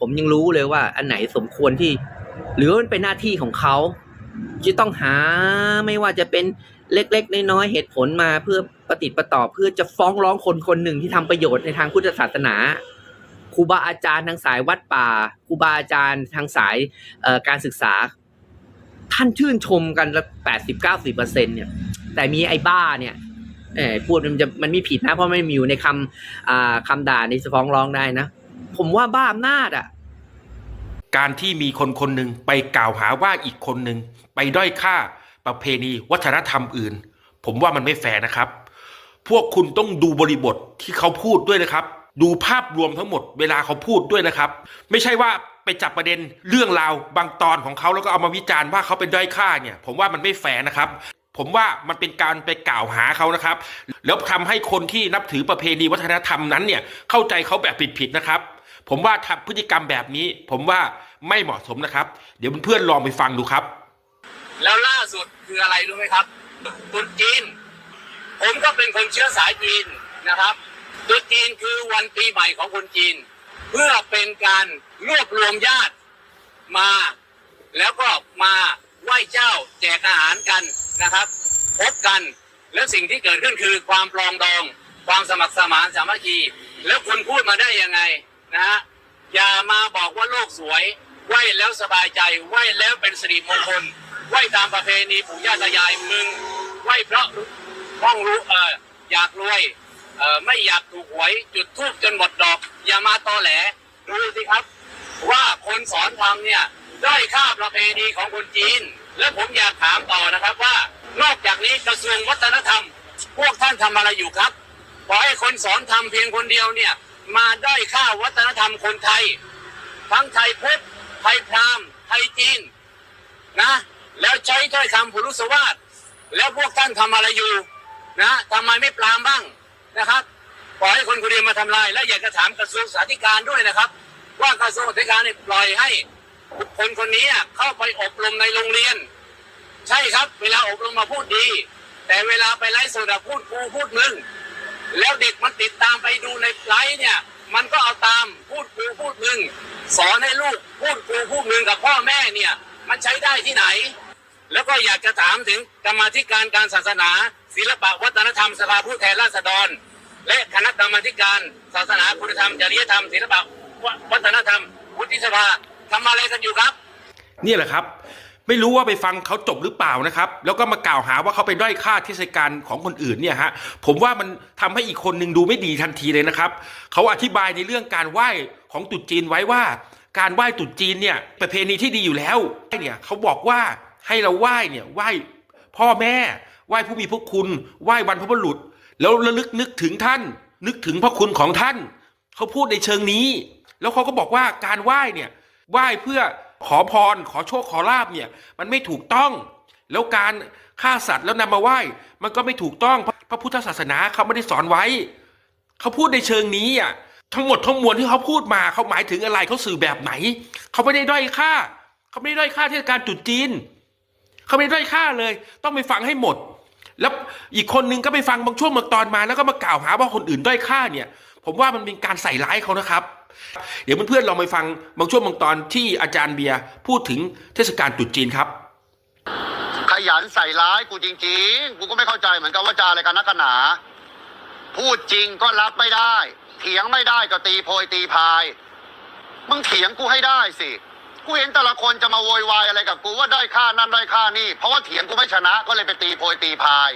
ผมยังรู้เลยว่า อันไหนสมควรที่ หรือว่ามันเป็นหน้าที่ของเขาที่ต้องหาไม่ว่าจะเป็นเล็กๆน้อยๆเหตุผลมาเพื่อประติประต่อเพื่อจะฟ้องร้องคนคนหนึ่งที่ทำประโยชน์ในทางพุทธศาสนาครูบาอาจารย์ทางสายวัดป่าครูบาอาจารย์ทางสายการศึกษา ท่านชื่นชมกันละแปดสิบเก้าสิบเปอร์เซ็นเนี่ย แต่มีไอ้บ้าเนี่ยพูดมันจะมันไม่ผิดนะ เพราะไม่มีอยู่ในคำคำด่าในฟ้องร้องได้นะ ผมว่าบ้าอำนาจอะ การที่มีคนคนหนึ่งไปกล่าวหาว่าอีกคนหนึ่งไปด้อยค่าประเพณีวัฒนธรรมอื่น ผมว่ามันไม่แฟร์นะครับ พวกคุณต้องดูบริบทที่เขาพูดด้วยนะครับ ดูภาพรวมทั้งหมดเวลาเขาพูดด้วยนะครับ ไม่ใช่ว่าไปจับประเด็นเรื่องราวบางตอนของเขาแล้วก็เอามาวิจารณ์ว่าเขาเป็นด้อยค่าเนี่ย ผมว่ามันไม่แฟร์นะครับผมว่ามันเป็นการไปกล่าวหาเขานะครับ แล้วทำให้คนที่นับถือประเพณีวัฒนธรรมนั้นเนี่ยเข้าใจเขาแบบผิดๆนะครับ ผมว่าทำพฤติกรรมแบบนี้ ผมว่าไม่เหมาะสมนะครับ เดี๋ยวเพื่อนๆลองไปฟังดูครับ แล้วล่าสุดคืออะไรรู้ไหมครับตรุษจีน ผมก็เป็นคนเชื้อสายจีนนะครับตรุษจีนคือวันปีใหม่ของคนจีน เพื่อเป็นการรวบรวมญาติมา แล้วก็มาไหว้เจ้าแจกอาหารกันนะครับ พบกันแล้วสิ่งที่เกิดขึ้นคือความปลองดอง ความสมัครสมานสามัคคีแล้วคุณพูดมาได้ยังไง นะฮะอย่ามาบอกว่าโลกสวยไหวแล้วสบายใจไหวแล้วเป็นสิริมงคลไหวตามประเพณีปู่ย่าตายายมึงไหวเพราะต้องรู้เอออยากรวยเออไม่อยากถูกหวยจุดทูบจนหมดดอก อย่ามาตอแหลดูสิครับ ว่าคนสอนทำเนี่ยได้ค่าประเพณีของคนจีน และผมอยากถามต่อนะครับว่า นอกจากนี้กระทรวงวัฒนธรรม พวกท่านทำอะไรอยู่ครับปล่อยให้คนสอนทำเพียงคนเดียวเนี่ย มาด้อยค่าวัฒนธรรมคนไทย ทั้งไทยพุทธไทยพราหมณ์ไทยจีนนะแล้วใช้ถ้อยคำผุรุสวาทแล้วพวกท่านทำอะไรอยู่นะทำไมไม่ปรามบ้างนะครับปล่อยให้คนคนเดียวมาทำลาย และอยากจะถามกระทรวงสาธการด้วยนะครับ ว่ากระทรวงสาธการเนี่ยปล่อยให้บุคคลคนนี้เข้าไปอบรมในโรงเรียน ใช่ครับ เวลาอบรมมาพูดดี แต่เวลาไปไลฟ์สดพูดกูพูดมึง แล้วเด็กมันติดตามไปดูในไลฟ์เนี่ย มันก็เอาตามพูดกูพูดมึงสอนให้ลูกพูดกูพูดมึงกับพ่อแม่เนี่ย มันใช้ได้ที่ไหน แล้วก็อยากจะถามถึงกรรมาธิการการศาสนา ศิลปะวัฒนธรรมสภาผู้แทนราษฎร และคณะกรรมาธิการ ศาสนาคุณธรรมจริยธรรม ศิลปะวัฒนธรรมวุฒิสภาทำอะไรกันอยู่ครับ นี่แหละครับ ไม่รู้ว่าไปฟังเขาจบหรือเปล่านะครับ แล้วก็มากล่าวหาว่าเขาไปด้อยค่าเทศกาลของคนอื่นเนี่ยฮะผมว่ามันทำให้อีกคนหนึ่งดูไม่ดีทันทีเลยนะครับเขาอธิบายในเรื่องการไหว้ของตรุษจีนไว้ว่า การไหว้ตรุษจีนเนี่ยประเพณีที่ดีอยู่แล้วเนี่ยเขาบอกว่าให้เราไหว้เนี่ยไหว้พ่อแม่ไหว้ผู้มีพระคุณไหว้บรรพบุรุษ แล้วระลึกนึกถึงท่าน นึกถึงพระคุณของท่าน เขาพูดในเชิงนี้ แล้วเขาก็บอกว่าการไหว้เนี่ยไหว้เพื่อ ขอพรขอโชคขอลาบเนี่ย มันไม่ถูกต้อง แล้วการฆ่าสัตว์แล้วนำมาไหว้มันก็ไม่ถูกต้องพระพระพุทธศาสนาเขาไม่ได้สอนไว้เขาพูดในเชิงนี้อะทั้งหมดทั้งมวลที่เขาพูดมาเขาหมายถึงอะไรเขาสื่อแบบไหนเขาไม่ได้ด้อยค่าเขาไม่ได้ด้อยค่าเทศกาลตรุษจีนเขาไม่ได้ด้อยค่าเลย ต้องไปฟังให้หมด แล้วอีกคนนึงก็ไปฟังบางช่วงบางตอนมา แล้วก็มากล่าวหาว่าคนอื่นด้อยค่าเนี่ย ผมว่ามันเป็นการใส่ร้ายเขานะครับ เดี๋ยวเพื่อนๆลองไปฟังบางช่วงบางตอนที่อาจารย์เบียร์พูดถึงเทศกาลตรุษจีนครับ ขยันใส่ร้ายกูจริงๆ กูก็ไม่เข้าใจเหมือนกันว่าจะอะไรกันนักหนา พูดจริงก็รับไม่ได้ เถียงไม่ได้ก็ตีโพยตีพาย มึงเถียงกูให้ได้สิ กูเห็นแต่ละคนจะมาโวยวายอะไรกับกูว่าได้ค่านั่นได้ค่านี่ เพราะว่าเถียงกูไม่ชนะก็เลยไปตีโพยตีพาย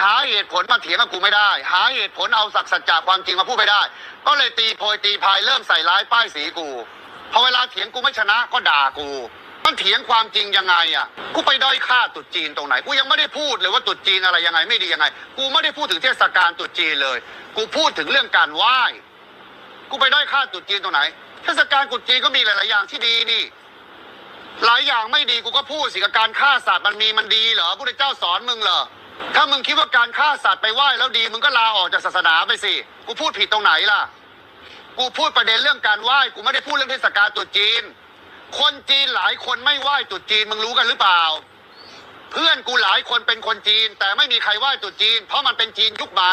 หาเหตุผลมาเถียงกับกูไม่ได้ หาเหตุผลเอาสักสัจจะความจริงมาพูดไม่ได้ ก็เลยตีโพยตีพายเริ่มใส่ร้ายป้ายสีกูพอเวลาเถียงกูไม่ชนะก็ด่ากูมันเถียงความจริงยังไงอะกูไปด้อยค่าตรุษจีนตรงไหนกูยังไม่ได้พูดเลยว่าตรุษจีนอะไรยังไงไม่ดียังไง กูไม่ได้พูดถึงเทศกาลตรุษจีนเลย กูพูดถึงเรื่องการไหว้กูไปด้อยค่าตรุษจีนตรงไหน เทศกาลตรุษจีนก็มีหลาย ๆ อย่างที่ดีนี่หลายอย่างไม่ดีกูก็พูดสิกับการฆ่าสัตว์มันมีมันดีเหรอพระเจ้าสอนมึงเหรอ ถ้ามึงคิดว่าการฆ่าสัตว์ไปไหว้แล้วดี มึงก็ลาออกจากศาสนาไปสิ กูพูดผิดตรงไหนล่ะ กูพูดประเด็นเรื่องการไหว้ กูไม่ได้พูดเรื่องเทศกาลตรุษจีน คนจีนหลายคนไม่ไหว้ตรุษจีน มึงรู้กันหรือเปล่า เพื่อนกูหลายคนเป็นคนจีน แต่ไม่มีใครไหว้ตรุษจีน เพราะมันเป็นจีนยุคใหม่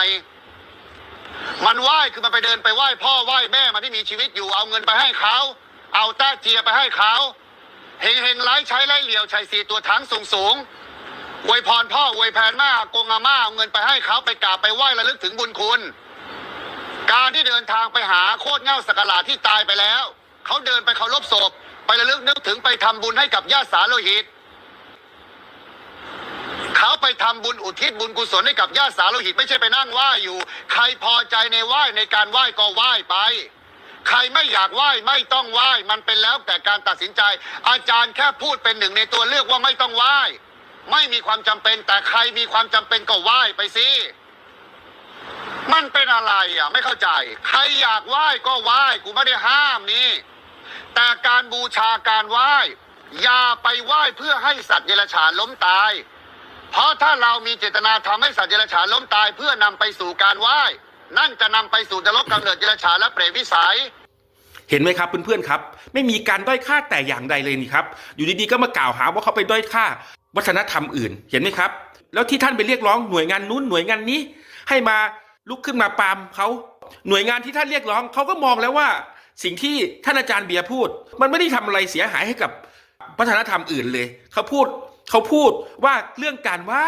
มันไหว้คือมันไปเดินไปไหว้พ่อไหว้แม่มันที่มีชีวิตอยู่ เอาเงินไปให้เขา เอาแต้เจียไปให้เขา เฮงเฮงไร้ใช้ไร้เหลียวชัยสีตัวทั้งสูงสูง อวยพรพ่ออวยแผนแม่อากงอาม่าเอาเงินไปให้เขาไปกราบไปไหว้ระลึกถึงบุญคุณ การที่เดินทางไปหาโคตรเง่าสกกหลาที่ตายไปแล้ว เขาเดินไปเคารพศพ ไประลึกนึกถึงไปทำบุญให้กับญาติสาโลหิต เขาไปทำบุญอุทิศบุญกุศลให้กับญาติสาโลหิต ไม่ใช่ไปนั่งไหว้อยู่ ใครพอใจในไหว้ในการไหว้ก็ไหว้ไปใครไม่อยากไหว้ไม่ต้องไหว้ มันเป็นแล้วแต่การตัดสินใจ อาจารย์แค่พูดเป็นหนึ่งในตัวเลือกว่าไม่ต้องไหว้ ไม่มีความจำเป็นแต่ใครมีความจำเป็นก็ไหว้ไปสิ มันเป็นอะไรอะ ไม่เข้าใจ ใครอยากไหว้ก็ไหว้กูไม่ได้ห้ามนี่ แต่การบูชาการไหว้อย่าไปไหว้เพื่อให้สัตว์เดรัจฉานล้มตาย เพราะถ้าเรามีเจตนาทำให้สัตว์เดรัจฉานล้มตาย เพื่อนำไปสู่การไหว้ นั่นจะนำไปสู่นรกกำเนิดเดรัจฉานและเปรตวิสัยเห็นไหมครับเพื่อนๆครับ ไม่มีการด้อยค่าแต่อย่างใดเลยนี่ครับ อยู่ดีๆก็มากล่าวหาว่าเขาไปด้อยค่า วัฒนธรรมอื่นเห็นไหมครับ แล้วที่ท่านไปเรียกร้องหน่วยงานนู้นหน่วยงานนี้ ให้มาลุกขึ้นมาปามเขาหน่วยงานที่ท่านเรียกร้องเขาก็มองแล้วว่า สิ่งที่ท่านอาจารย์เบียร์พูด มันไม่ได้ทำอะไรเสียหายให้กับวัฒนธรรมอื่นเลยเขาพูดเขาพูดว่าเรื่องการไหว้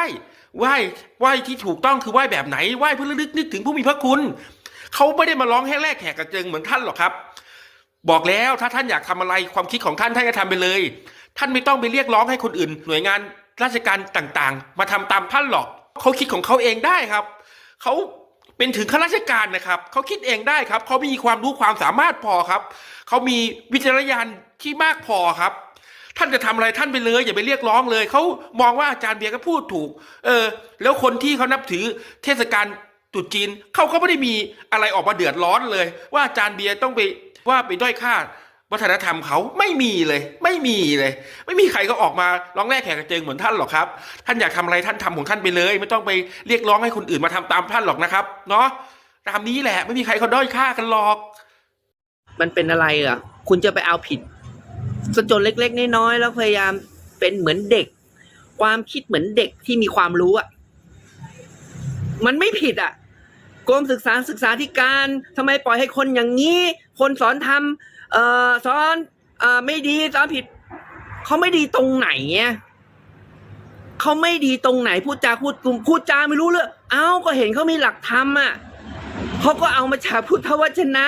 ไหว้ไหว้ที่ถูกต้องคือไหว้แบบไหนไหว้เพื่อลึกนึกถึงผู้มีพระคุณเขาไม่ได้มาร้องให้แลกแขกกระเจิงเหมือนท่านหรอกครับ บอกแล้วถ้าท่านอยากทำอะไรความคิดของท่านท่านก็ทำไปเลย ท่านไม่ต้องไปเรียกร้องให้คนอื่น หน่วยงานราชการต่างๆ มาทำตามท่านหรอกเขาคิดของเขาเองได้ครับเขาเป็นถึงข้าราชการนะครับเขาคิดเองได้ครับเขามีความรู้ความสามารถพอครับเขามีวิจารณญาณที่มากพอครับ ท่านจะทำอะไรท่านไปเลย อย่าไปเรียกร้องเลยเขามองว่าอาจารย์เบียร์ก็พูดถูก เออ แล้วคนที่เขานับถือเทศกาลตรุษจีนเขาก็ไม่ได้มีอะไรออกมาเดือดร้อนเลย ว่าอาจารย์เบียร์ต้องไปว่าไปด้อยค่า วัฒนธรรมเขาไม่มีเลย ไม่มีเลย ไม่มีใครก็ออกมาร้องแรกแขกกระเจิงเหมือนท่านหรอกครับ ท่านอยากทำอะไรท่านทำของท่านไปเลย ไม่ต้องไปเรียกร้องให้คนอื่นมาทำตามท่านหรอกนะครับ เนาะตามนี้แหละไม่มีใครเขาด้อยค่ากันหรอก มันเป็นอะไรอะ คุณจะไปเอาผิดสจนเล็ก ๆน้อยๆแล้วพยายามเป็นเหมือนเด็ก ความคิดเหมือนเด็กที่มีความรู้อะมันไม่ผิดอะกรมศึกษาศึกษาธิการทำไมปล่อยให้คนอย่างนี้ คนสอนทำ เออสอนเออไม่ดีสอนผิด เขาไม่ดีตรงไหนเนี่ยเขาไม่ดีตรงไหนพูดจาพูดกลุ่มพูดจาไม่รู้เรื่องเอ้าก็เห็นเขามีหลักธรรมอะเขาก็เอามาจากพุทธวจนะ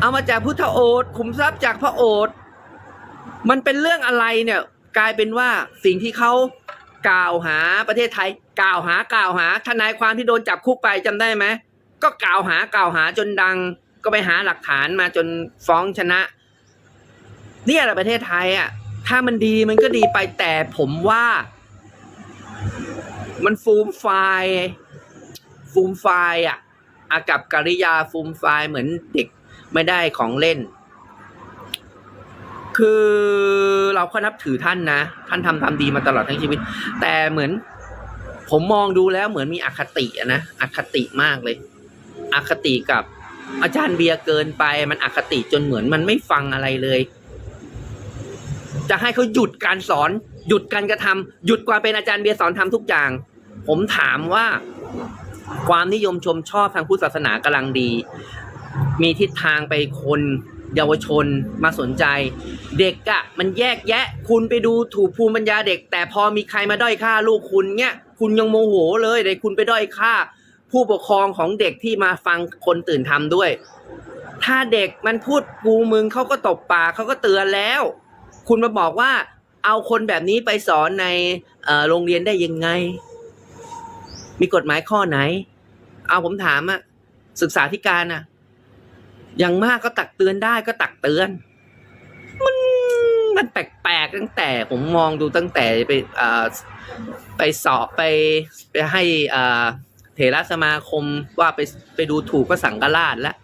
เอามาจากพุทธโอษขุมทรัพย์จากพระโอษมันเป็นเรื่องอะไรเนี่ย กลายเป็นว่าสิ่งที่เขากล่าวหาประเทศไทย กล่าวหากล่าวหาทนายความที่โดนจับคุกไปจำได้ไหมก็กล่าวหากล่าวหาจนดัง ก็ไปหาหลักฐานมาจนฟ้องชนะ เนี่ยแหละประเทศไทยอะ ถ้ามันดีมันก็ดีไปแต่ผมว่า มันฟูมไฟฟูมไฟอะ อากับกริยาฟูมไฟเหมือนเด็กไม่ได้ของเล่น คือเราก็นับถือท่านนะ ท่านทำทำดีมาตลอดทั้งชีวิต แต่เหมือน ผมมองดูแล้วเหมือนมีอคติอะนะอคติมากเลย อคติกับ อาจารย์เบียร์เกินไปมันอคติจนเหมือนมันไม่ฟังอะไรเลย จะให้เขาหยุดการสอน หยุดการกระทำหยุดความเป็นอาจารย์เบียร์สอนทำทุกอย่าง ผมถามว่าความนิยมชมชอบทางพุทธศาสนากำลังดี มีทิศทางไปคนเยาวชนมาสนใจ เด็กอะมันแยกแยะ คุณไปดูถูกภูมิปัญญาเด็ก แต่พอมีใครมาด้อยค่าลูกคุณเนี่ยคุณยังโมโหเลยเลยคุณไปด้อยค่า ผู้ปกครองของเด็กที่มาฟังคนตื่นทำด้วย ถ้าเด็กมันพูดกูมึงเขาก็ตบปากเขาก็เตือนแล้ว คุณมาบอกว่า เอาคนแบบนี้ไปสอนในโรงเรียนได้ยังไง มีกฎหมายข้อไหน เอาผมถามอะศึกษาธิการอะอย่างมากก็ตักเตือนได้ก็ตักเตือน มันมันแปลกๆตั้งแต่ผมมองดูตั้งแต่ไปอ่อไปสอบไปไปให้อ่อ เถรสมาคมว่าไปไปดูถูกพระสังฆราชแล้ว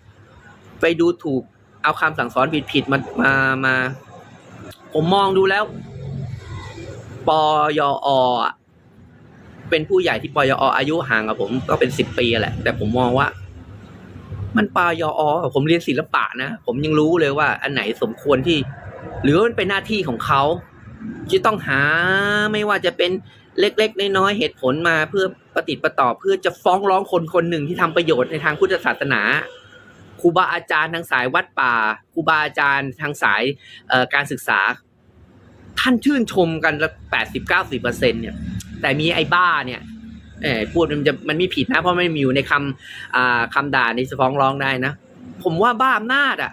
ไปดูถูกเอาคำสั่งสอนผิดๆมามามา ผมมองดูแล้วปยออเป็นผู้ใหญ่ที่ปยออายุห่างกับผมก็เป็นสิบปีแหละ แต่ผมมองว่า มันปยอผมเรียนศิลปะนะ ผมยังรู้เลยว่า อันไหนสมควรที่ หรือว่ามันเป็นหน้าที่ของเขาที่ต้องหาไม่ว่าจะเป็น เล็กๆน้อยๆเหตุผลมาเพื่อประติประต่อเพื่อจะฟ้องร้องคนคนหนึ่งที่ทำประโยชน์ในทางพุทธศาสนาครูบาอาจารย์ทางสายวัดป่าครูบาอาจารย์ทางสายการศึกษา ท่านชื่นชมกันละแปดสิบเก้าสิบเปอร์เซ็นเนี่ย แต่มีไอ้บ้าเนี่ยเออพูดมันจะมันไม่ผิดนะ เพราะไมันมีอยู่ในคำคำด่าในฟ้องร้องได้นะ ผมว่าบ้าอำนาจอะ